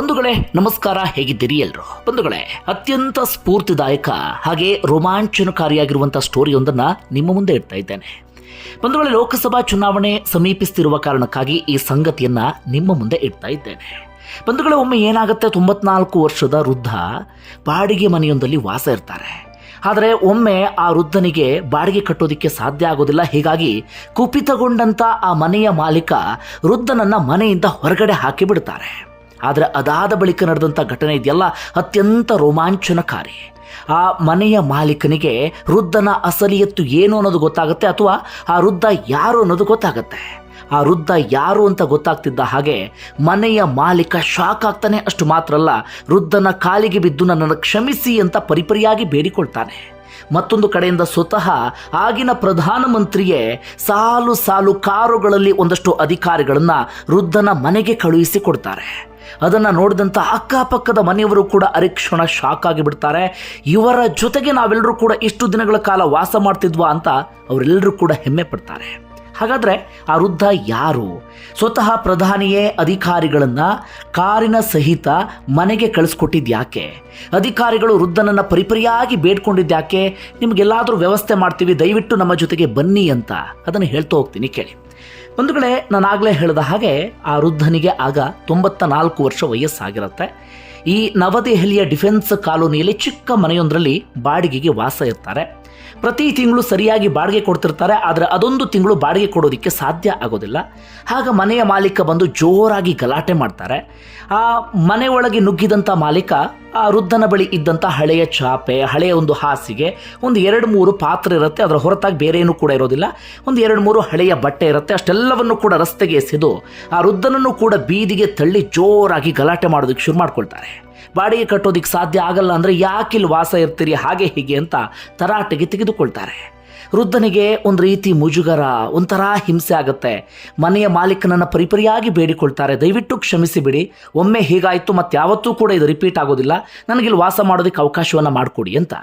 ಬಂಧುಗಳೇ, ನಮಸ್ಕಾರ, ಹೇಗಿದ್ದೀರಿ ಎಲ್ರು? ಬಂಧುಗಳೇ, ಅತ್ಯಂತ ಸ್ಫೂರ್ತಿದಾಯಕ ಹಾಗೆ ರೋಮಾಂಚನಕಾರಿಯಾಗಿರುವಂತಹ ಸ್ಟೋರಿಯೊಂದನ್ನ ನಿಮ್ಮ ಮುಂದೆ ಇಡ್ತಾ ಇದ್ದೇನೆ. ಬಂಧುಗಳೇ, ಲೋಕಸಭಾ ಚುನಾವಣೆ ಸಮೀಪಿಸ್ತಿರುವ ಕಾರಣಕ್ಕಾಗಿ ಈ ಸಂಗತಿಯನ್ನ ನಿಮ್ಮ ಮುಂದೆ ಇಡ್ತಾ ಇದ್ದೇನೆ. ಬಂಧುಗಳೇ, ಒಮ್ಮೆ ಏನಾಗುತ್ತೆ, ತೊಂಬತ್ನಾಲ್ಕು ವರ್ಷದ ವೃದ್ಧ ಬಾಡಿಗೆ ಮನೆಯೊಂದಲ್ಲಿ ವಾಸ ಇರ್ತಾರೆ. ಆದರೆ ಒಮ್ಮೆ ಆ ವೃದ್ಧನಿಗೆ ಬಾಡಿಗೆ ಕಟ್ಟೋದಿಕ್ಕೆ ಸಾಧ್ಯ ಆಗೋದಿಲ್ಲ. ಹೀಗಾಗಿ ಕುಪಿತಗೊಂಡಂತ ಆ ಮನೆಯ ಮಾಲೀಕ ವೃದ್ಧನನ್ನು ಮನೆಯಿಂದ ಹೊರಗಡೆ ಹಾಕಿ ಬಿಡ್ತಾರೆ. ಆದರೆ ಅದಾದ ಬಳಿಕ ನಡೆದಂಥ ಘಟನೆ ಇದೆಯಲ್ಲ? ಅತ್ಯಂತ ರೋಮಾಂಚನಕಾರಿ. ಆ ಮನೆಯ ಮಾಲೀಕನಿಗೆ ವೃದ್ಧನ ಅಸಲಿಯತ್ತು ಏನು ಅನ್ನೋದು ಗೊತ್ತಾಗುತ್ತೆ ಅಥವಾ ಆ ವೃದ್ಧ ಯಾರು ಅನ್ನೋದು ಗೊತ್ತಾಗುತ್ತೆ? ಆ ವೃದ್ಧ ಯಾರು ಅಂತ ಗೊತ್ತಾಗ್ತಿದ್ದ ಹಾಗೆ ಮನೆಯ ಮಾಲೀಕ ಶಾಕ್ ಆಗ್ತಾನೆ. ಅಷ್ಟು ಮಾತ್ರ ಅಲ್ಲ, ವೃದ್ಧನ ಕಾಲಿಗೆ ಬಿದ್ದು ನನ್ನನ್ನು ಕ್ಷಮಿಸಿ ಅಂತ ಪರಿಪರಿಯಾಗಿ ಬೇಡಿಕೊಳ್ತಾನೆ. ಮತ್ತೊಂದು ಕಡೆಯಿಂದ ಸ್ವತಃ ಆಗಿನ ಪ್ರಧಾನಮಂತ್ರಿಯೇ ಸಾಲು ಸಾಲು ಕಾರುಗಳಲ್ಲಿ ಒಂದಷ್ಟು ಅಧಿಕಾರಿಗಳನ್ನು ವೃದ್ಧನ ಮನೆಗೆ ಕಳುಹಿಸಿ ಕೊಡ್ತಾರೆ. ಅದನ್ನ ನೋಡಿದಂಥ ಅಕ್ಕಪಕ್ಕದ ಮನೆಯವರು ಕೂಡ ಅರಿಕ್ಷಣ ಶಾಕ್ ಆಗಿಬಿಡ್ತಾರೆ. ಇವರ ಜೊತೆಗೆ ನಾವೆಲ್ಲರೂ ಕೂಡ ಇಷ್ಟು ದಿನಗಳ ಕಾಲ ವಾಸ ಮಾಡ್ತಿದ್ವಾ ಅಂತ ಅವರೆಲ್ಲರೂ ಕೂಡ ಹೆಮ್ಮೆ ಪಡ್ತಾರೆ. ಹಾಗಾದ್ರೆ ಆ ವೃದ್ಧ ಯಾರು? ಸ್ವತಃ ಪ್ರಧಾನಿಯೇ ಅಧಿಕಾರಿಗಳನ್ನ ಕಾರಿನ ಸಹಿತ ಮನೆಗೆ ಕಳಿಸ್ಕೊಟ್ಟಿದ್ಯಾಕೆ? ಅಧಿಕಾರಿಗಳು ವೃದ್ಧನನ್ನು ಪರಿಪರಿಯಾಗಿ ಬೇಡ್ಕೊಂಡಿದ್ಯಾಕೆ? ನಿಮಗೆಲ್ಲಾದರೂ ವ್ಯವಸ್ಥೆ ಮಾಡ್ತೀವಿ, ದಯವಿಟ್ಟು ನಮ್ಮ ಜೊತೆಗೆ ಬನ್ನಿ ಅಂತ. ಅದನ್ನು ಹೇಳ್ತಾ ಹೋಗ್ತೀನಿ, ಕೇಳಿ. ಬಂಧುಗಳೇ ನಾನಾಗಲೇ ಹೇಳಿದ ಹಾಗೆ ಆ ವೃದ್ಧನಿಗೆ ಆಗ ತೊಂಬತ್ತ ನಾಲ್ಕು ವರ್ಷ ವಯಸ್ಸಾಗಿರುತ್ತೆ. ಈ ನವದೆಹಲಿಯ ಡಿಫೆನ್ಸ್ ಕಾಲೋನಿಯಲ್ಲಿ ಚಿಕ್ಕ ಮನೆಯೊಂದರಲ್ಲಿ ಬಾಡಿಗೆಗೆ ವಾಸ ಇರ್ತಾರೆ. ಪ್ರತಿ ತಿಂಗಳು ಸರಿಯಾಗಿ ಬಾಡಿಗೆ ಕೊಡ್ತಿರ್ತಾರೆ, ಆದರೆ ಅದೊಂದು ತಿಂಗಳು ಬಾಡಿಗೆ ಕೊಡೋದಕ್ಕೆ ಸಾಧ್ಯ ಆಗೋದಿಲ್ಲ. ಆಗ ಮನೆಯ ಮಾಲೀಕ ಬಂದು ಜೋರಾಗಿ ಗಲಾಟೆ ಮಾಡ್ತಾರೆ. ಆ ಮನೆ ಒಳಗೆ ನುಗ್ಗಿದಂಥ ಮಾಲೀಕ, ಆ ವೃದ್ಧನ ಬಳಿ ಇದ್ದಂಥ ಹಳೆಯ ಚಾಪೆ, ಹಳೆಯ ಒಂದು ಹಾಸಿಗೆ, ಒಂದು ಎರಡು ಮೂರು ಪಾತ್ರೆ ಇರುತ್ತೆ, ಅದರ ಹೊರತಾಗಿ ಬೇರೆ ಏನೂ ಕೂಡ ಇರೋದಿಲ್ಲ. ಒಂದು ಎರಡು ಮೂರು ಹಳೆಯ ಬಟ್ಟೆ ಇರುತ್ತೆ, ಅಷ್ಟೆಲ್ಲವನ್ನು ಕೂಡ ರಸ್ತೆಗೆ ಎಸೆದು ಆ ವೃದ್ಧನನ್ನು ಕೂಡ ಬೀದಿಗೆ ತಳ್ಳಿ ಜೋರಾಗಿ ಗಲಾಟೆ ಮಾಡೋದಕ್ಕೆ ಶುರು ಮಾಡ್ಕೊಳ್ತಾರೆ. ಬಾಡಿಗೆ ಕಟ್ಟೋದಿಕ್ಕೆ ಸಾಧ್ಯ ಆಗಲ್ಲ ಅಂದರೆ, ಯಾಕಿಲ್ಲಿ ವಾಸ ಇರ್ತೀರಿ, ಹಾಗೆ ಹೀಗೆ ಅಂತ ತರಾಟೆಗೆ ತೆಗೆದುಕೊಳ್ತಾರೆ. ವೃದ್ಧನಿಗೆ ಒಂದು ರೀತಿ ಮುಜುಗರ, ಒಂಥರ ಹಿಂಸೆ ಆಗುತ್ತೆ. ಮನೆಯ ಮಾಲೀಕನನ್ನು ಪರಿಪರಿಯಾಗಿ ಬೇಡಿಕೊಳ್ತಾರೆ. ದಯವಿಟ್ಟು ಕ್ಷಮಿಸಿ ಬಿಡಿ. ಒಮ್ಮೆ ಹೀಗಾಯಿತು ಮತ್ತೆ ಯಾವತ್ತೂ ಕೂಡ ಇದು ರಿಪೀಟ್ ಆಗೋದಿಲ್ಲ. ನನಗಿಲ್ಲಿ ವಾಸ ಮಾಡೋದಕ್ಕೆ ಅವಕಾಶವನ್ನು ಮಾಡಿಕೊಡಿ ಅಂತ.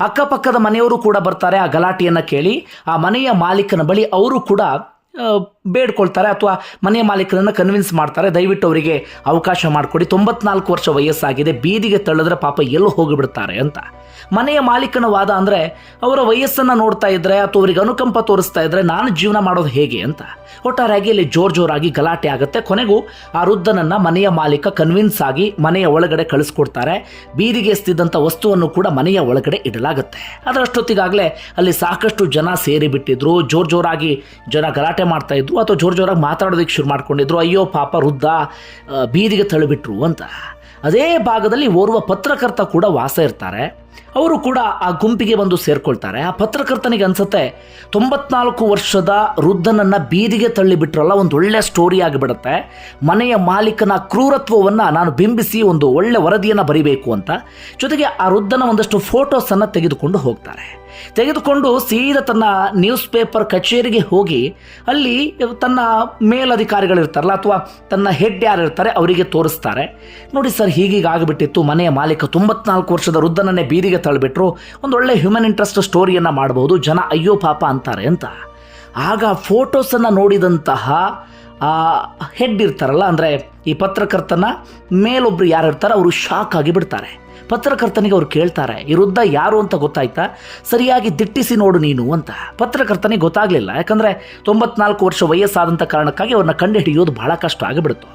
ಅಕ್ಕಪಕ್ಕದ ಮನೆಯವರು ಕೂಡ ಬರ್ತಾರೆ ಆ ಗಲಾಟೆಯನ್ನು ಕೇಳಿ. ಆ ಮನೆಯ ಮಾಲೀಕನ ಬಳಿ ಅವರು ಕೂಡ ಬೇಡ್ಕೊಳ್ತಾರೆ ಅಥವಾ ಮನೆಯ ಮಾಲೀಕರನ್ನು ಕನ್ವಿನ್ಸ್ ಮಾಡ್ತಾರೆ. ದಯವಿಟ್ಟು ಅವರಿಗೆ ಅವಕಾಶ ಮಾಡಿಕೊಡಿ. ತೊಂಬತ್ನಾಲ್ಕು ವರ್ಷ ವಯಸ್ಸಾಗಿದೆ. ಬೀದಿಗೆ ತಳ್ಳಿದ್ರೆ ಪಾಪ ಎಲ್ಲೂ ಹೋಗಿಬಿಡ್ತಾರೆ ಅಂತ. ಮನೆಯ ಮಾಲೀಕನ ವಾದ ಅಂದರೆ ಅವರ ವಯಸ್ಸನ್ನು ನೋಡ್ತಾ ಇದ್ದರೆ ಅಥವಾ ಅವರಿಗೆ ಅನುಕಂಪ ತೋರಿಸ್ತಾ ಇದ್ದರೆ ನಾನು ಜೀವನ ಮಾಡೋದು ಹೇಗೆ ಅಂತ. ಒಟ್ಟಾರೆಯಾಗಿ ಇಲ್ಲಿ ಜೋರ್ ಜೋರಾಗಿ ಗಲಾಟೆ ಆಗುತ್ತೆ. ಕೊನೆಗೂ ಆ ವೃದ್ಧನನ್ನ ಮನೆಯ ಮಾಲೀಕ ಕನ್ವಿನ್ಸ್ ಆಗಿ ಮನೆಯ ಒಳಗಡೆ ಕಳಿಸ್ಕೊಡ್ತಾರೆ. ಬೀದಿಗೆ ಎಸ್ತಿದ್ದಂಥ ವಸ್ತುವನ್ನು ಕೂಡ ಮನೆಯ ಒಳಗಡೆ ಇಡಲಾಗುತ್ತೆ. ಅದರಷ್ಟೊತ್ತಿಗಾಗಲೇ ಅಲ್ಲಿ ಸಾಕಷ್ಟು ಜನ ಸೇರಿಬಿಟ್ಟಿದ್ರು. ಜೋರ್ ಜೋರಾಗಿ ಜನ ಗಲಾಟೆ ಮಾಡ್ತಾ ಇದ್ರು ಅಥವಾ ಜೋರು ಜೋರಾಗಿ ಮಾತಾಡೋದಕ್ಕೆ ಶುರು ಮಾಡ್ಕೊಂಡಿದ್ರು, ಅಯ್ಯೋ ಪಾಪ ವೃದ್ಧ ಬೀದಿಗೆ ತಳ್ಳಿಬಿಟ್ರು ಅಂತ. ಅದೇ ಭಾಗದಲ್ಲಿ ಓರ್ವ ಪತ್ರಕರ್ತ ಕೂಡ ವಾಸ ಇರ್ತಾರೆ. ಅವರು ಕೂಡ ಆ ಗುಂಪಿಗೆ ಬಂದು ಸೇರ್ಕೊಳ್ತಾರೆ. ಆ ಪತ್ರಕರ್ತನಿಗೆ ಅನ್ಸುತ್ತೆ, ತೊಂಬತ್ನಾಲ್ಕು ವರ್ಷದ ವೃದ್ಧನನ್ನು ಬೀದಿಗೆ ತಳ್ಳಿಬಿಟ್ರಲ್ಲ, ಒಂದು ಒಳ್ಳೆ ಸ್ಟೋರಿ ಆಗಿಬಿಡುತ್ತೆ. ಮನೆಯ ಮಾಲೀಕನ ಕ್ರೂರತ್ವವನ್ನು ನಾನು ಬಿಂಬಿಸಿ ಒಂದು ಒಳ್ಳೆ ವರದಿಯನ್ನು ಬರಿಬೇಕು ಅಂತ. ಜೊತೆಗೆ ಆ ವೃದ್ಧನ ಒಂದಷ್ಟು ಫೋಟೋಸನ್ನು ತೆಗೆದುಕೊಂಡು ಹೋಗ್ತಾರೆ. ತೆಗೆದುಕೊಂಡು ಸೀದಾ ತನ್ನ ನ್ಯೂಸ್ ಪೇಪರ್ ಕಚೇರಿಗೆ ಹೋಗಿ, ಅಲ್ಲಿ ತನ್ನ ಮೇಲಧಿಕಾರಿಗಳಿರ್ತಾರಲ್ಲ, ಅಥವಾ ತನ್ನ ಹೆಡ್ ಯಾರು ಇರ್ತಾರೆ ಅವರಿಗೆ ತೋರಿಸ್ತಾರೆ. ನೋಡಿ ಸರ್ ಹೀಗೀಗ ಆಗಿಬಿಟ್ಟಿತ್ತು ಮನೆಯ ಮಾಲೀಕ ತೊಂಬತ್ನಾಲ್ಕು ವರ್ಷದ ವೃದ್ಧನನ್ನೇ ಬೀದಿಗೆ ತಳ್ಳಿಬಿಟ್ರು ಒಳ್ಳೆ ಹ್ಯೂಮನ್ ಇಂಟ್ರೆಸ್ಟ್ ಸ್ಟೋರಿಯನ್ನು ಮಾಡ್ಬೋದು. ಜನ ಅಯ್ಯೋ ಪಾಪ ಅಂತಾರೆ ಅಂತ. ಆಗ ಫೋಟೋಸನ್ನು ನೋಡಿದಂತಹ ಹೆಡ್ ಇರ್ತಾರಲ್ಲ, ಅಂದರೆ ಈ ಪತ್ರಕರ್ತನ ಮೇಲೊಬ್ಬರು ಯಾರು ಇರ್ತಾರೆ ಅವರು ಶಾಕ್ ಆಗಿ ಬಿಡ್ತಾರೆ. ಪತ್ರಕರ್ತನಿಗೆ ಅವ್ರು ಕೇಳ್ತಾರೆ, ಈ ವೃದ್ಧ ಯಾರು ಅಂತ ಗೊತ್ತಾಯ್ತಾ? ಸರಿಯಾಗಿ ದಿಟ್ಟಿಸಿ ನೋಡು ನೀನು ಅಂತ. ಪತ್ರಕರ್ತನಿಗೆ ಗೊತ್ತಾಗಲಿಲ್ಲ, ಯಾಕಂದರೆ ತೊಂಬತ್ನಾಲ್ಕು ವರ್ಷ ವಯಸ್ಸಾದಂಥ ಕಾರಣಕ್ಕಾಗಿ ಅವ್ರನ್ನ ಕಂಡುಹಿಡಿಯೋದು ಬಹಳ ಕಷ್ಟ ಆಗಿಬಿಡ್ತು.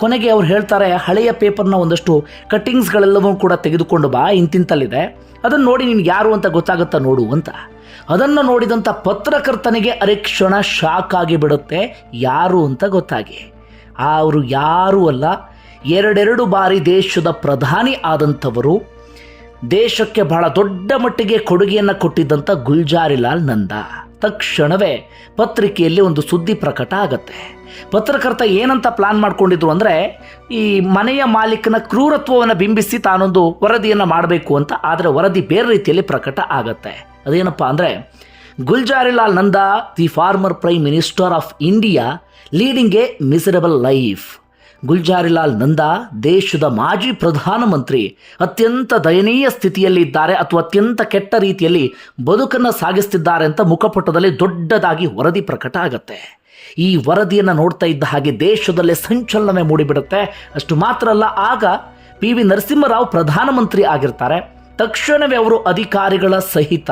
ಕೊನೆಗೆ ಅವ್ರು ಹೇಳ್ತಾರೆ, ಹಳೆಯ ಪೇಪರ್ನ ಒಂದಷ್ಟು ಕಟ್ಟಿಂಗ್ಸ್ಗಳೆಲ್ಲವೂ ಕೂಡ ತೆಗೆದುಕೊಂಡು ಬಾ, ಇಂತಿಂತಲ್ಲಿದೆ. ಅದನ್ನು ನೋಡಿ ನಿನ್ಗೆ ಯಾರು ಅಂತ ಗೊತ್ತಾಗುತ್ತಾ ನೋಡು, ಅಂತ. ಅದನ್ನು ನೋಡಿದಂಥ ಪತ್ರಕರ್ತನಿಗೆ ಅರೆಕ್ಷಣ ಶಾಕ್ ಆಗಿ ಬಿಡುತ್ತೆ, ಯಾರು ಅಂತ ಗೊತ್ತಾಗಿ. ಅವರು ಯಾರೂ ಅಲ್ಲ, ಎರಡೆರಡು ಬಾರಿ ದೇಶದ ಪ್ರಧಾನಿ ಆದಂಥವರು, ದೇಶಕ್ಕೆ ಬಹಳ ದೊಡ್ಡ ಮಟ್ಟಿಗೆ ಕೊಡುಗೆಯನ್ನು ಕೊಟ್ಟಿದ್ದಂಥ ಗುಲ್ಜಾರಿಲಾಲ್ ನಂದ. ತಕ್ಷಣವೇ ಪತ್ರಿಕೆಯಲ್ಲಿ ಒಂದು ಸುದ್ದಿ ಪ್ರಕಟ ಆಗತ್ತೆ. ಪತ್ರಕರ್ತ ಏನಂತ ಪ್ಲಾನ್ ಮಾಡ್ಕೊಂಡಿದ್ರು ಅಂದರೆ, ಈ ಮನೆಯ ಮಾಲೀಕನ ಕ್ರೂರತ್ವವನ್ನು ಬಿಂಬಿಸಿ ತಾನೊಂದು ವರದಿಯನ್ನು ಮಾಡಬೇಕು ಅಂತ, ಆದರೆ ವರದಿ ಬೇರೆ ರೀತಿಯಲ್ಲಿ ಪ್ರಕಟ ಆಗತ್ತೆ. ಅದೇನಪ್ಪ ಅಂದರೆ, Gulzarilal Nanda, the former prime minister of India, leading a miserable life. Gulzarilal Nanda ದೇಶದ ಮಾಜಿ ಪ್ರಧಾನಮಂತ್ರಿ. ಅತ್ಯಂತ ದಯನೀಯ ಸ್ಥಿತಿಯಲ್ಲಿ ಇದ್ದಾರೆ ಅಥವಾ ಅತ್ಯಂತ ಕೆಟ್ಟ ರೀತಿಯಲ್ಲಿ ಬದುಕನ್ನು ಸಾಗಿಸ್ತಿದ್ದಾರೆ ಅಂತ ಮುಖಪುಟದಲ್ಲಿ ದೊಡ್ಡದಾಗಿ ವರದಿ ಪ್ರಕಟ ಆಗತ್ತೆ. ಈ ವರದಿಯನ್ನು ನೋಡ್ತಾ ಇದ್ದ ಹಾಗೆ ದೇಶದಲ್ಲೇ ಸಂಚಲನೆ ಮೂಡಿಬಿಡುತ್ತೆ. ಅಷ್ಟು ಮಾತ್ರ ಅಲ್ಲ, ಆಗ ಪಿ ವಿ ನರಸಿಂಹರಾವ್ ಪ್ರಧಾನಮಂತ್ರಿ ಆಗಿರ್ತಾರೆ. ತಕ್ಷಣವೇ ಅವರು ಅಧಿಕಾರಿಗಳ ಸಹಿತ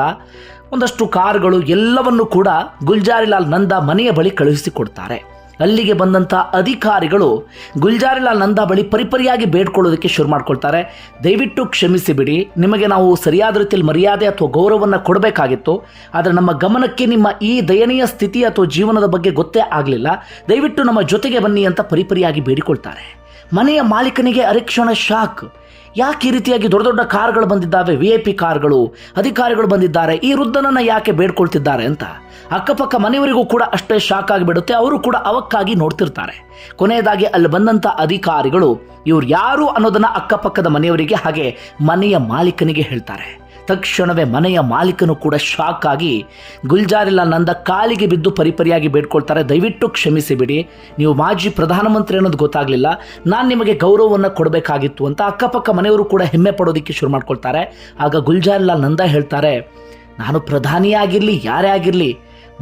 ಒಂದಷ್ಟು ಕಾರುಗಳು ಎಲ್ಲವನ್ನು ಕೂಡ ಗುಲ್ಜಾರಿಲಾಲ್ ನಂದಾ ಮನೆಯ ಬಳಿ ಕಳುಹಿಸಿಕೊಡ್ತಾರೆ ಅಲ್ಲಿಗೆ ಬಂದಂಥ ಅಧಿಕಾರಿಗಳು ಗುಲ್ಜಾರಿಲಾಲ್ ನಂದಾ ಬಳಿ ಪರಿಪರಿಯಾಗಿ ಬೇಡ್ಕೊಳ್ಳೋದಕ್ಕೆ ಶುರು ಮಾಡ್ಕೊಳ್ತಾರೆ. ದಯವಿಟ್ಟು ಕ್ಷಮಿಸಿ ಬಿಡಿ. ನಿಮಗೆ ನಾವು ಸರಿಯಾದ ರೀತಿಯಲ್ಲಿ ಮರ್ಯಾದೆ ಅಥವಾ ಗೌರವವನ್ನು ಕೊಡಬೇಕಾಗಿತ್ತು. ಆದರೆ ನಮ್ಮ ಗಮನಕ್ಕೆ ನಿಮ್ಮ ಈ ದಯನೀಯ ಸ್ಥಿತಿ ಅಥವಾ ಜೀವನದ ಬಗ್ಗೆ ಗೊತ್ತೇ ಆಗಲಿಲ್ಲ. ದಯವಿಟ್ಟು ನಮ್ಮ ಜೊತೆಗೆ ಬನ್ನಿ ಅಂತ ಪರಿಪರಿಯಾಗಿ ಬೇಡಿಕೊಳ್ತಾರೆ. ಮನೆಯ ಮಾಲೀಕನಿಗೆ ಅರಿಕ್ಷಣ ಶಾಕ್. ಯಾಕೆ ಈ ರೀತಿಯಾಗಿ ದೊಡ್ಡ ದೊಡ್ಡ ಕಾರ್ಗಳು ಬಂದಿದ್ದಾವೆ? ವಿ ಐ ಪಿ ಕಾರ್ಗಳು, ಅಧಿಕಾರಿಗಳು ಬಂದಿದ್ದಾರೆ. ಈ ವೃದ್ಧನನ್ನು ಯಾಕೆ ಬೇಡ್ಕೊಳ್ತಿದ್ದಾರೆ ಅಂತ? ಅಕ್ಕಪಕ್ಕ ಮನೆಯವರಿಗೂ ಕೂಡ ಅಷ್ಟೇ ಶಾಕ್ ಆಗಿಬಿಡುತ್ತೆ. ಅವರು ಕೂಡ ಅವಕ್ಕಾಗಿ ನೋಡ್ತಿರ್ತಾರೆ. ಕೊನೆಯದಾಗಿ ಅಲ್ಲಿ ಬಂದಂಥ ಅಧಿಕಾರಿಗಳು ಇವ್ರು ಯಾರು ಅನ್ನೋದನ್ನು ಅಕ್ಕಪಕ್ಕದ ಮನೆಯವರಿಗೆ ಹಾಗೆ ಮನೆಯ ಮಾಲೀಕನಿಗೆ ಹೇಳ್ತಾರೆ. ತಕ್ಷಣವೇ ಮನೆಯ ಮಾಲೀಕನು ಕೂಡ ಶಾಕ್ ಆಗಿ ಗುಲ್ಜಾರಿಲ್ಲ ನಂದ ಕಾಲಿಗೆ ಬಿದ್ದು ಪರಿಪರಿಯಾಗಿ ಬೇಡ್ಕೊಳ್ತಾರೆ. ದಯವಿಟ್ಟು ಕ್ಷಮಿಸಿ ಬಿಡಿ ನೀವು ಮಾಜಿ ಪ್ರಧಾನಮಂತ್ರಿ ಅನ್ನೋದು ಗೊತ್ತಾಗಲಿಲ್ಲ. ನಾನು ನಿಮಗೆ ಗೌರವವನ್ನು ಕೊಡಬೇಕಾಗಿತ್ತು ಅಂತ ಅಕ್ಕಪಕ್ಕ ಮನೆಯವರು ಕೂಡ ಹೆಮ್ಮೆ ಪಡೋದಕ್ಕೆ ಶುರು ಮಾಡ್ಕೊಳ್ತಾರೆ. ಆಗ ಗುಲ್ಜಾರಿಲ್ಲ ನಂದ ಹೇಳ್ತಾರೆ, ನಾನು ಪ್ರಧಾನಿಯಾಗಿರಲಿ, ಯಾರೇ ಆಗಿರಲಿ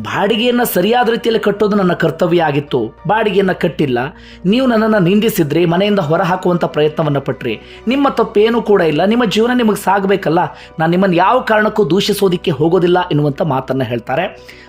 ಬಾಡಿಗೆಯನ್ನು ಸರಿಯಾದ ರೀತಿಯಲ್ಲಿ ಕಟ್ಟೋದು ನನ್ನ ಕರ್ತವ್ಯ ಆಗಿತ್ತು. ಬಾಡಿಗೆಯನ್ನು ಕಟ್ಟಿಲ್ಲ. ನೀವು ನನ್ನನ್ನು ನಿಂದಿಸಿದ್ರಿ, ಮನೆಯಿಂದ ಹೊರ ಹಾಕುವಂಥ ಪ್ರಯತ್ನವನ್ನು ಪಟ್ರಿ. ನಿಮ್ಮ ತಪ್ಪೇನೂ ಕೂಡ ಇಲ್ಲ. ನಿಮ್ಮ ಜೀವನ ನಿಮಗೆ ಸಾಗಬೇಕಲ್ಲ. ನಾನು ನಿಮ್ಮನ್ನು ಯಾವ ಕಾರಣಕ್ಕೂ ದೂಷಿಸೋದಕ್ಕೆ ಹೋಗೋದಿಲ್ಲ ಎನ್ನುವಂಥ ಮಾತನ್ನು ಹೇಳ್ತಾರೆ.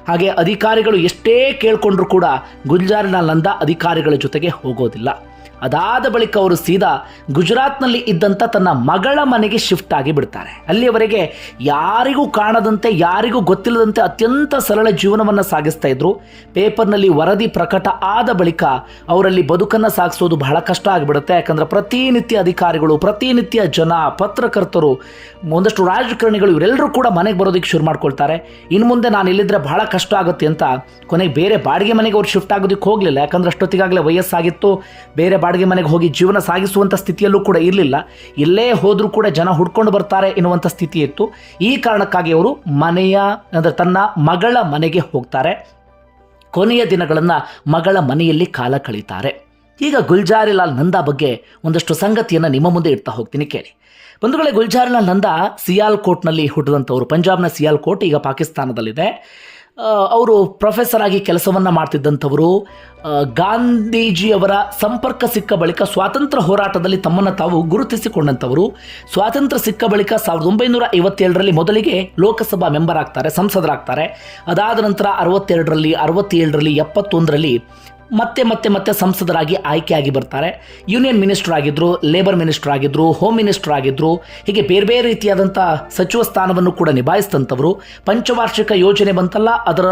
ಹಾಗೆ ಅಧಿಕಾರಿಗಳು ಎಷ್ಟೇ ಕೇಳಿಕೊಂಡ್ರೂ ಕೂಡ, ಗುಲ್ಜಾರಿನ ನಂದ ಅಧಿಕಾರಿಗಳ ಜೊತೆಗೆ ಹೋಗೋದಿಲ್ಲ. ಅದಾದ ಬಳಿಕ ಅವರು ಸೀದಾ ಗುಜರಾತ್ನಲ್ಲಿ ಇದ್ದಂಥ ತನ್ನ ಮಗಳ ಮನೆಗೆ ಶಿಫ್ಟ್ ಆಗಿ ಬಿಡ್ತಾರೆ. ಅಲ್ಲಿಯವರೆಗೆ ಯಾರಿಗೂ ಕಾಣದಂತೆ, ಯಾರಿಗೂ ಗೊತ್ತಿಲ್ಲದಂತೆ ಅತ್ಯಂತ ಸರಳ ಜೀವನವನ್ನು ಸಾಗಿಸ್ತಾ ಇದ್ರು. ಪೇಪರ್ನಲ್ಲಿ ವರದಿ ಪ್ರಕಟ ಆದ ಬಳಿಕ ಅವರಲ್ಲಿ ಬದುಕನ್ನು ಸಾಗಿಸೋದು ಬಹಳ ಕಷ್ಟ ಆಗಿಬಿಡುತ್ತೆ. ಯಾಕಂದರೆ ಪ್ರತಿನಿತ್ಯ ಅಧಿಕಾರಿಗಳು ಪ್ರತಿನಿತ್ಯ ಜನ, ಪತ್ರಕರ್ತರು, ಒಂದಷ್ಟು ರಾಜಕಾರಣಿಗಳು ಇವರೆಲ್ಲರೂ ಕೂಡ ಮನೆಗೆ ಬರೋದಕ್ಕೆ ಶುರು ಮಾಡ್ಕೊಳ್ತಾರೆ. ಇನ್ನು ಮುಂದೆ ನಾನು ಇಲ್ಲಿದ್ರೆ ಬಹಳ ಕಷ್ಟ ಆಗುತ್ತೆ ಅಂತ ಕೊನೆಗೆ ಬೇರೆ ಬಾಡಿಗೆ ಮನೆಗೆ ಅವ್ರು ಶಿಫ್ಟ್ ಆಗೋದಕ್ಕೆ ಹೋಗಲಿಲ್ಲ. ಯಾಕಂದ್ರೆ ಅಷ್ಟೊತ್ತಿಗಾಗಲೇ ವಯಸ್ಸಾಗಿತ್ತು. ಬೇರೆ ಬಾಡಿಗೆ ಮನೆಗೆ ಹೋಗಿ ಜೀವನ ಸಾಗಿಸುವಂಥ ಸ್ಥಿತಿಯಲ್ಲೂ ಕೂಡ ಇರಲಿಲ್ಲ. ಎಲ್ಲೇ ಹೋದರೂ ಕೂಡ ಜನ ಹುಡ್ಕೊಂಡು ಬರ್ತಾರೆ ಎನ್ನುವಂಥ ಸ್ಥಿತಿ ಇತ್ತು. ಈ ಕಾರಣಕ್ಕಾಗಿ ಅವರು ಮನೆಯ, ಅಂದರೆ ತನ್ನ ಮಗಳ ಮನೆಗೆ ಹೋಗ್ತಾರೆ. ಕೊನೆಯ ದಿನಗಳನ್ನು ಮಗಳ ಮನೆಯಲ್ಲಿ ಕಾಲ ಕಳೀತಾರೆ. ಈಗ ಗುಲ್ಜಾರಿಲಾಲ್ ನಂದಾ ಬಗ್ಗೆ ಒಂದಷ್ಟು ಸಂಗತಿಯನ್ನು ನಿಮ್ಮ ಮುಂದೆ ಇಡ್ತಾ ಹೋಗ್ತೀನಿ ಕೇಳಿ. ಬಂಧುಗಳೇ, ಗುಲ್ಜಾರಿಲಾಲ್ ನಂದಾ ಸಿಯಾಲ್ಕೋಟ್ನಲ್ಲಿ ಹುಟ್ಟಿದಂಥವ್ರು. ಪಂಜಾಬ್ನ ಸಿಯಾಲ್ಕೋಟ್ ಈಗ ಪಾಕಿಸ್ತಾನದಲ್ಲಿದೆ. ಅವರು ಪ್ರೊಫೆಸರ್ ಆಗಿ ಕೆಲಸವನ್ನು ಮಾಡ್ತಿದ್ದಂಥವರು ಗಾಂಧೀಜಿಯವರ ಸಂಪರ್ಕ ಸಿಕ್ಕ ಬಳಿಕ ಸ್ವಾತಂತ್ರ್ಯ ಹೋರಾಟದಲ್ಲಿ ತಮ್ಮನ್ನು ತಾವು ಗುರುತಿಸಿಕೊಂಡಂಥವರು. ಸ್ವಾತಂತ್ರ್ಯ ಸಿಕ್ಕ ಬಳಿಕ ಸಾವಿರದ ಒಂಬೈನೂರ ಐವತ್ತೇಳರಲ್ಲಿ ಮೊದಲಿಗೆ ಲೋಕಸಭಾ ಮೆಂಬರ್ ಆಗ್ತಾರೆ, ಸಂಸದರಾಗ್ತಾರೆ. ಅದಾದ ನಂತರ ಅರವತ್ತೆರಡರಲ್ಲಿ, ಅರವತ್ತೇಳರಲ್ಲಿ, ಎಪ್ಪತ್ತೊಂದರಲ್ಲಿ ಮತ್ತೆ ಮತ್ತೆ ಮತ್ತೆ ಸಂಸದರಾಗಿ ಆಯ್ಕೆಯಾಗಿ ಬರ್ತಾರೆ. ಯೂನಿಯನ್ ಮಿನಿಸ್ಟರ್ ಆಗಿದ್ರು ಲೇಬರ್ ಮಿನಿಸ್ಟರ್ ಆಗಿದ್ರು ಹೋಮ್ ಮಿನಿಸ್ಟರ್ ಆಗಿದ್ರು, ಹೀಗೆ ಬೇರೆ ಬೇರೆ ರೀತಿಯಾದಂಥ ಸಚಿವ ಸ್ಥಾನವನ್ನು ಕೂಡ ನಿಭಾಯಿಸಿದಂಥವರು. ಪಂಚವಾರ್ಷಿಕ ಯೋಜನೆ ಬಂತಲ್ಲ, ಅದರ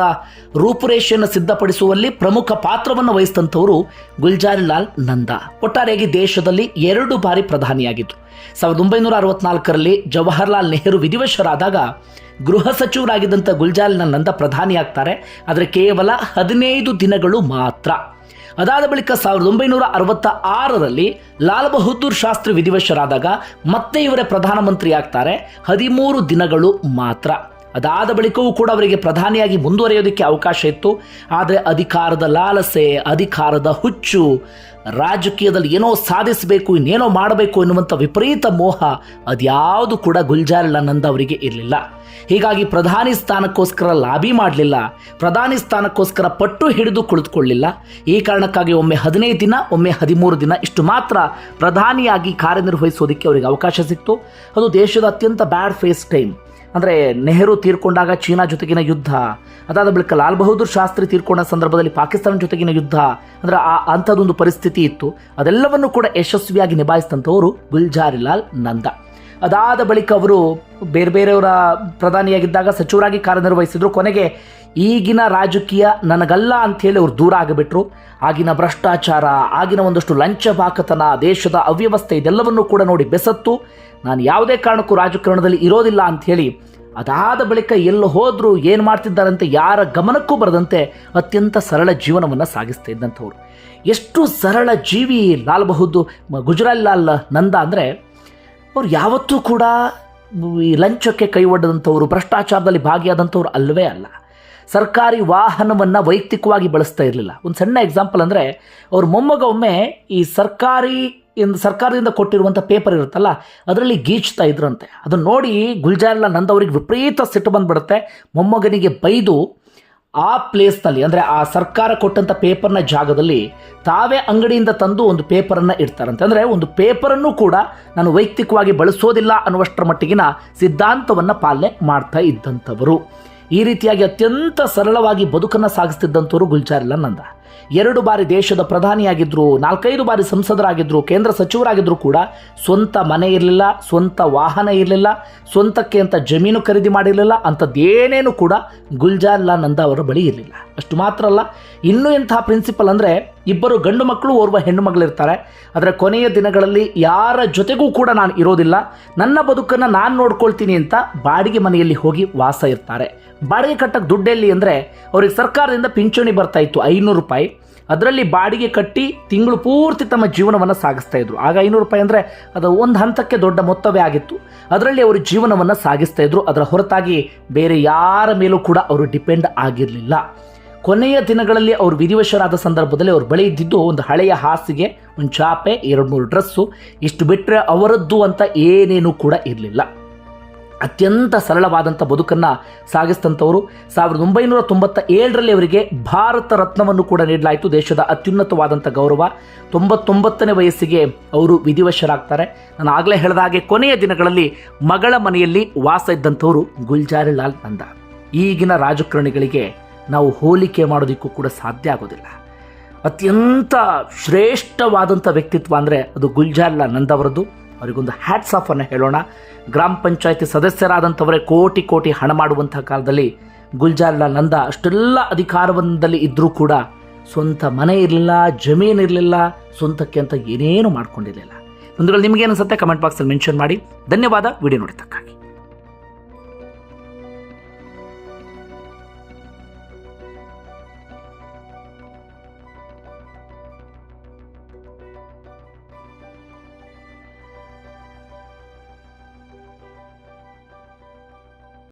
ರೂಪುರೇಷೆಯನ್ನು ಸಿದ್ಧಪಡಿಸುವಲ್ಲಿ ಪ್ರಮುಖ ಪಾತ್ರವನ್ನು ವಹಿಸಿದಂಥವರು ಗುಲ್ಜಾರಿಲಾಲ್ ನಂದಾ. ಒಟ್ಟಾರೆಯಾಗಿ ದೇಶದಲ್ಲಿ ಎರಡು ಬಾರಿ ಪ್ರಧಾನಿಯಾಗಿದ್ದರು ಸಾವಿರದ ಒಂಬೈನೂರ ಅರವತ್ನಾಲ್ಕರಲ್ಲಿ ಜವಾಹರ್ಲಾಲ್ ನೆಹರು ವಿಧಿವಶರಾದಾಗ ಗೃಹ ಸಚಿವರಾಗಿದ್ದಂಥ ಗುಲ್ಜಾರಿಲಾಲ್ ನಂದಾ ಪ್ರಧಾನಿಯಾಗ್ತಾರೆ ಆದರೆ ಕೇವಲ ಹದಿನೈದು ದಿನಗಳು ಮಾತ್ರ. ಅದಾದ ಬಳಿಕ ಸಾವಿರದ ಒಂಬೈನೂರ ಅರವತ್ತ ಆರರಲ್ಲಿ ಲಾಲ್ ಬಹದ್ದೂರ್ ಶಾಸ್ತ್ರಿ ವಿಧಿವಶರಾದಾಗ ಮತ್ತೆ ಇವರೇ ಪ್ರಧಾನಮಂತ್ರಿ ಆಗ್ತಾರೆ. ಹದಿಮೂರು ದಿನಗಳು ಮಾತ್ರ. ಅದಾದ ಬಳಿಕವೂ ಕೂಡ ಅವರಿಗೆ ಪ್ರಧಾನಿಯಾಗಿ ಮುಂದುವರಿಯೋದಕ್ಕೆ ಅವಕಾಶ ಇತ್ತು. ಆದರೆ ಅಧಿಕಾರದ ಲಾಲಸೆ, ಅಧಿಕಾರದ ಹುಚ್ಚು, ರಾಜಕೀಯದಲ್ಲಿ ಏನೋ ಸಾಧಿಸಬೇಕು, ಇನ್ನೇನೋ ಮಾಡಬೇಕು ಎನ್ನುವಂಥ ವಿಪರೀತ ಮೋಹ ಅದ್ಯಾವುದು ಕೂಡ ಗುಲ್ಜಾರಿಲಾಲ್, ನಂದ ಅವರಿಗೆ ಇರಲಿಲ್ಲ. ಹೀಗಾಗಿ ಪ್ರಧಾನಿ ಸ್ಥಾನಕ್ಕೋಸ್ಕರ ಲಾಬಿ ಮಾಡಲಿಲ್ಲ, ಪ್ರಧಾನಿ ಸ್ಥಾನಕ್ಕೋಸ್ಕರ ಪಟ್ಟು ಹಿಡಿದು ಕುಳಿತುಕೊಳ್ಳಿಲ್ಲ. ಈ ಕಾರಣಕ್ಕಾಗಿ ಒಮ್ಮೆ ಹದಿನೈದು ದಿನ, ಒಮ್ಮೆ ಹದಿಮೂರು ದಿನ ಇಷ್ಟು ಮಾತ್ರ ಪ್ರಧಾನಿಯಾಗಿ ಕಾರ್ಯನಿರ್ವಹಿಸೋದಕ್ಕೆ ಅವರಿಗೆ ಅವಕಾಶ ಸಿಕ್ತು. ಅದು ದೇಶದ ಅತ್ಯಂತ ಬ್ಯಾಡ್ ಫೇಸ್ ಟೈಮ್ ಅಂದರೆ ನೆಹರು ತೀರ್ಕೊಂಡಾಗ ಚೀನಾ ಜೊತೆಗಿನ ಯುದ್ಧ, ಅದಾದ ಬಳಿಕ ಲಾಲ್ ಬಹದ್ದೂರ್ ಶಾಸ್ತ್ರಿ ತೀರ್ಕೊಂಡ ಸಂದರ್ಭದಲ್ಲಿ ಪಾಕಿಸ್ತಾನ ಜೊತೆಗಿನ ಯುದ್ಧ, ಅಂದರೆ ಆ ಅಂಥದ್ದೊಂದು ಪರಿಸ್ಥಿತಿ ಇತ್ತು. ಅದೆಲ್ಲವನ್ನು ಕೂಡ ಯಶಸ್ವಿಯಾಗಿ ನಿಭಾಯಿಸಿದಂಥವರು ಗುಲ್ಜಾರಿಲಾಲ್ ನಂದ. ಅದಾದ ಬಳಿಕ ಅವರು ಬೇರೆ ಬೇರೆಯವರ ಪ್ರಧಾನಿಯಾಗಿದ್ದಾಗ ಸಚಿವರಾಗಿ ಕಾರ್ಯನಿರ್ವಹಿಸಿದ್ರು. ಕೊನೆಗೆ ಈಗಿನ ರಾಜಕೀಯ ನನಗಲ್ಲ ಅಂಥೇಳಿ ಅವರು ದೂರ ಆಗಿಬಿಟ್ರು. ಆಗಿನ ಭ್ರಷ್ಟಾಚಾರ, ಆಗಿನ ಒಂದಷ್ಟು ಲಂಚ ಬಾಕತನ ದೇಶದ ಅವ್ಯವಸ್ಥೆ ಇದೆಲ್ಲವನ್ನು ಕೂಡ ನೋಡಿ ಬೆಸತ್ತು. ನಾನು ಯಾವುದೇ ಕಾರಣಕ್ಕೂ ರಾಜಕಾರಣದಲ್ಲಿ ಇರೋದಿಲ್ಲ ಅಂಥೇಳಿ ಅದಾದ ಬಳಿಕ ಎಲ್ಲಿ ಹೋದರೂ ಏನು ಮಾಡ್ತಿದ್ದಾರಂತೆ, ಯಾರ ಗಮನಕ್ಕೂ ಬರದಂತೆ ಅತ್ಯಂತ ಸರಳ ಜೀವನವನ್ನು ಸಾಗಿಸ್ತಾ ಇದ್ದಂಥವ್ರು. ಎಷ್ಟು ಸರಳ ಜೀವಿ ಲಾಲ್ ಬಹದ್ದು ಗುಜರಾಲ್ ಲಾಲ್ ನಂದ ಅಂದರೆ, ಅವ್ರು ಯಾವತ್ತೂ ಕೂಡ ಈ ಲಂಚಕ್ಕೆ ಕೈ ಒಡ್ಡದಂಥವ್ರು, ಭ್ರಷ್ಟಾಚಾರದಲ್ಲಿ ಭಾಗಿಯಾದಂಥವ್ರು ಅಲ್ಲವೇ ಅಲ್ಲ. ಸರ್ಕಾರಿ ವಾಹನವನ್ನು ವೈಯಕ್ತಿಕವಾಗಿ ಬಳಸ್ತಾ ಇರಲಿಲ್ಲ. ಒಂದು ಸಣ್ಣ ಎಕ್ಸಾಂಪಲ್ ಅಂದರೆ, ಅವ್ರ ಮೊಮ್ಮಗ ಒಮ್ಮೆ ಈ ಸರ್ಕಾರಿ ಸರ್ಕಾರದಿಂದ ಕೊಟ್ಟಿರುವಂಥ ಪೇಪರ್ ಇರುತ್ತಲ್ಲ, ಅದರಲ್ಲಿ ಗೀಚ್ತಾ ಇದ್ರಂತೆ. ಅದನ್ನು ನೋಡಿ ಗುಲ್ಜಾರ್ಲ ನಂದವರಿಗೆ ವಿಪರೀತ ಸಿಟ್ಟು ಬಂದುಬಿಡುತ್ತೆ. ಮೊಮ್ಮಗನಿಗೆ ಬೈದು ಆ ಪ್ಲೇಸ್ನಲ್ಲಿ ಅಂದರೆ ಆ ಸರ್ಕಾರ ಕೊಟ್ಟಂಥ ಪೇಪರ್ನ ಜಾಗದಲ್ಲಿ ತಾವೇ ಅಂಗಡಿಯಿಂದ ತಂದು ಒಂದು ಪೇಪರನ್ನು ಇಡ್ತಾರಂತೆ. ಅಂದರೆ ಒಂದು ಪೇಪರನ್ನು ಕೂಡ ನಾನು ವೈಯಕ್ತಿಕವಾಗಿ ಬಳಸೋದಿಲ್ಲ ಅನ್ನುವಷ್ಟರ ಮಟ್ಟಿಗಿನ ಸಿದ್ಧಾಂತವನ್ನು ಪಾಲನೆ ಮಾಡ್ತಾ ಇದ್ದಂಥವರು. ಈ ರೀತಿಯಾಗಿ ಅತ್ಯಂತ ಸರಳವಾಗಿ ಬದುಕನ್ನು ಸಾಗಿಸ್ತಿದ್ದಂಥವರು ಗುಲ್ಜಾರಿಲ್ಲ ನಂದ. ಎರಡು ಬಾರಿ ದೇಶದ ಪ್ರಧಾನಿಯಾಗಿದ್ದರು ನಾಲ್ಕೈದು ಬಾರಿ ಸಂಸದರಾಗಿದ್ದರು ಕೇಂದ್ರ ಸಚಿವರಾಗಿದ್ದರೂ ಕೂಡ ಸ್ವಂತ ಮನೆ ಇರಲಿಲ್ಲ, ಸ್ವಂತ ವಾಹನ ಇರಲಿಲ್ಲ, ಸ್ವಂತಕ್ಕೆ ಅಂತ ಜಮೀನು ಖರೀದಿ ಮಾಡಿರಲಿಲ್ಲ ಅಂಥದ್ದೇನೇನು ಕೂಡ ಗುಲ್ಜಾರ್ಲಾ ನಂದ ಅವರ ಬಳಿ ಇರಲಿಲ್ಲ. ಅಷ್ಟು ಮಾತ್ರ ಅಲ್ಲ. ಇನ್ನೂ ಎಂತಹ ಪ್ರಿನ್ಸಿಪಲ್ ಅಂದರೆ ಇಬ್ಬರು ಗಂಡು ಮಕ್ಕಳು, ಓರ್ವ ಹೆಣ್ಣು ಮಗಳಿರ್ತಾರೆ. ಅದರ ಕೊನೆಯ ದಿನಗಳಲ್ಲಿ ಯಾರ ಜೊತೆಗೂ ಕೂಡ ನಾನು ಇರೋದಿಲ್ಲ. ನನ್ನ ಬದುಕನ್ನು ನಾನು ನೋಡ್ಕೊಳ್ತೀನಿ ಅಂತ ಬಾಡಿಗೆ ಮನೆಯಲ್ಲಿ ಹೋಗಿ ವಾಸ ಇರ್ತಾರೆ. ಬಾಡಿಗೆ ಕಟ್ಟಕ್ಕೆ ದುಡ್ಡೆಲ್ಲಿ ಅಂದರೆ ಅವ್ರಿಗೆ ಸರ್ಕಾರದಿಂದ ಪಿಂಚಣಿ ಬರ್ತಾ ಇತ್ತು, ಐನೂರು ರೂಪಾಯಿ. ಅದರಲ್ಲಿ ಬಾಡಿಗೆ ಕಟ್ಟಿ ತಿಂಗಳು ಪೂರ್ತಿ ತಮ್ಮ ಜೀವನವನ್ನು ಸಾಗಿಸ್ತಾ ಇದ್ರು. ಆಗ ಐನೂರು ರೂಪಾಯಿ ಅಂದರೆ ಅದು ಒಂದು ಹಂತಕ್ಕೆ ದೊಡ್ಡ ಮೊತ್ತವೇ ಆಗಿತ್ತು. ಅದರಲ್ಲಿ ಅವರು ಜೀವನವನ್ನು ಸಾಗಿಸ್ತಾ ಇದ್ರು. ಅದರ ಹೊರತಾಗಿ ಬೇರೆ ಯಾರ ಮೇಲೂ ಕೂಡ ಅವರು ಡಿಪೆಂಡ್ ಆಗಿರಲಿಲ್ಲ. ಕೊನೆಯ ದಿನಗಳಲ್ಲಿ ಅವರು ವಿಧಿವಶರಾದ ಸಂದರ್ಭದಲ್ಲಿ ಅವರು ಬಳಿ ಇದ್ದಿದ್ದು ಒಂದು ಹಳೆಯ ಹಾಸಿಗೆ, ಒಂದು ಚಾಪೆ, ಎರಡು ಮೂರು ಡ್ರೆಸ್ಸು, ಇಷ್ಟು ಬಿಟ್ಟರೆ ಅವರದ್ದು ಅಂತ ಏನೇನೂ ಕೂಡ ಇರಲಿಲ್ಲ. ಅತ್ಯಂತ ಸರಳವಾದಂಥ ಬದುಕನ್ನು ಸಾಗಿಸಿದಂಥವರು ಸಾವಿರದ ಒಂಬೈನೂರ ತೊಂಬತ್ತ ಏಳರಲ್ಲಿ ಅವರಿಗೆ ಭಾರತ ರತ್ನವನ್ನು ಕೂಡ ನೀಡಲಾಯಿತು. ದೇಶದ ಅತ್ಯುನ್ನತವಾದಂಥ ಗೌರವ. ತೊಂಬತ್ತೊಂಬತ್ತನೇ ವಯಸ್ಸಿಗೆ ಅವರು ವಿಧಿವಶರಾಗ್ತಾರೆ. ನಾನು ಆಗಲೇ ಹೇಳಿದ ಹಾಗೆ ಕೊನೆಯ ದಿನಗಳಲ್ಲಿ ಮಗಳ ಮನೆಯಲ್ಲಿ ವಾಸ ಇದ್ದಂಥವರು ಗುಲ್ಜಾರಿಲಾಲ್ ನಂದ. ಈಗಿನ ರಾಜಕಾರಣಿಗಳಿಗೆ ನಾವು ಹೋಲಿಕೆ ಮಾಡೋದಕ್ಕೂ ಕೂಡ ಸಾಧ್ಯ ಆಗೋದಿಲ್ಲ. ಅತ್ಯಂತ ಶ್ರೇಷ್ಠವಾದಂಥ ವ್ಯಕ್ತಿತ್ವ ಅಂದರೆ ಅದು ಗುಲ್ಜಾರ್ಲಾಲ್ ನಂದವರದ್ದು ಅವರಿಗೊಂದು ಹ್ಯಾಟ್ಸ್ ಆಫ್ ಅನ್ನು ಹೇಳೋಣ. ಗ್ರಾಮ ಪಂಚಾಯತಿ ಸದಸ್ಯರಾದಂಥವರೇ ಕೋಟಿ ಕೋಟಿ ಹಣ ಮಾಡುವಂಥ ಕಾಲದಲ್ಲಿ ಗುಲ್ಜಾರ್ಲಾಲ್ ನಂದ ಅಷ್ಟೆಲ್ಲ ಅಧಿಕಾರವೊಂದಲ್ಲಿ ಇದ್ದರೂ ಕೂಡ ಸ್ವಂತ ಮನೆ ಇರಲಿಲ್ಲ, ಜಮೀನು ಇರಲಿಲ್ಲ, ಸ್ವಂತಕ್ಕೆ ಅಂತ ಏನೇನು ಮಾಡ್ಕೊಂಡಿರಲಿಲ್ಲ. ನಿಮಗೇನು ಅನಿಸುತ್ತೆ? ಕಮೆಂಟ್ ಬಾಕ್ಸಲ್ಲಿ ಮೆನ್ಷನ್ ಮಾಡಿ. ಧನ್ಯವಾದ. ವಿಡಿಯೋ ನೋಡಿದ್ದಕ್ಕಾಗಿ.